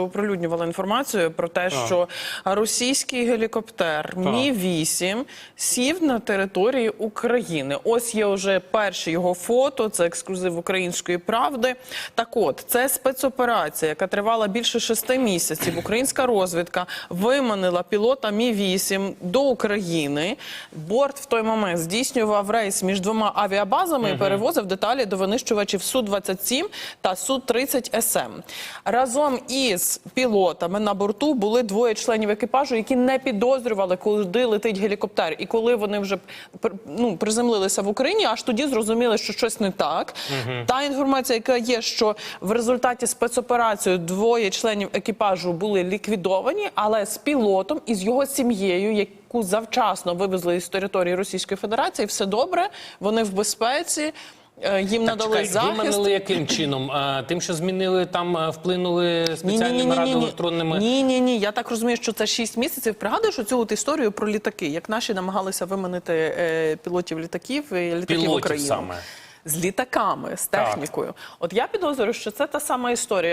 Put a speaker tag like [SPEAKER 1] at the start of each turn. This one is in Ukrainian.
[SPEAKER 1] оприлюднювала інформацію про те, що російський гелікоптер Мі 8 сів на території України. Ось є вже перші його фото. Це ексклюзив української правди. Так, от це спецоперація, яка тривала більше шести місяців. Українська розвідка виманила пілота Мі 8 до України. Борт в той момент здійснював рейс між двома авіабазами і перевозив деталі до винищувачів су 27 та су 30 СМ. Разом із пілотами на борту були двоє членів екіпажу, які не підозрювали, куди летить гелікоптер. І коли вони вже ну, приземлилися в Україні, аж тоді зрозуміли, що щось не так. Та інформація, яка є, що в результаті спецоперації двоє членів екіпажу були ліквідовані, але з пілотом і з його сім'єю, яку завчасно вивезли із території Російської Федерації, все добре, вони в безпеці. Е, так, надали
[SPEAKER 2] Чекай,
[SPEAKER 1] захист.
[SPEAKER 2] виманили яким чином? Тим, що змінили там, вплинули спеціальними радіоелектронними...
[SPEAKER 1] Ні, ні, ні. Я так розумію, що це 6 місяців. Пригадуєш оцю от історію про літаки, як наші намагалися виманити е, пілотів літаків і літаків
[SPEAKER 2] Пілотів
[SPEAKER 1] України.
[SPEAKER 2] саме.
[SPEAKER 1] З літаками, з технікою. От я підозрюю, що це та сама історія.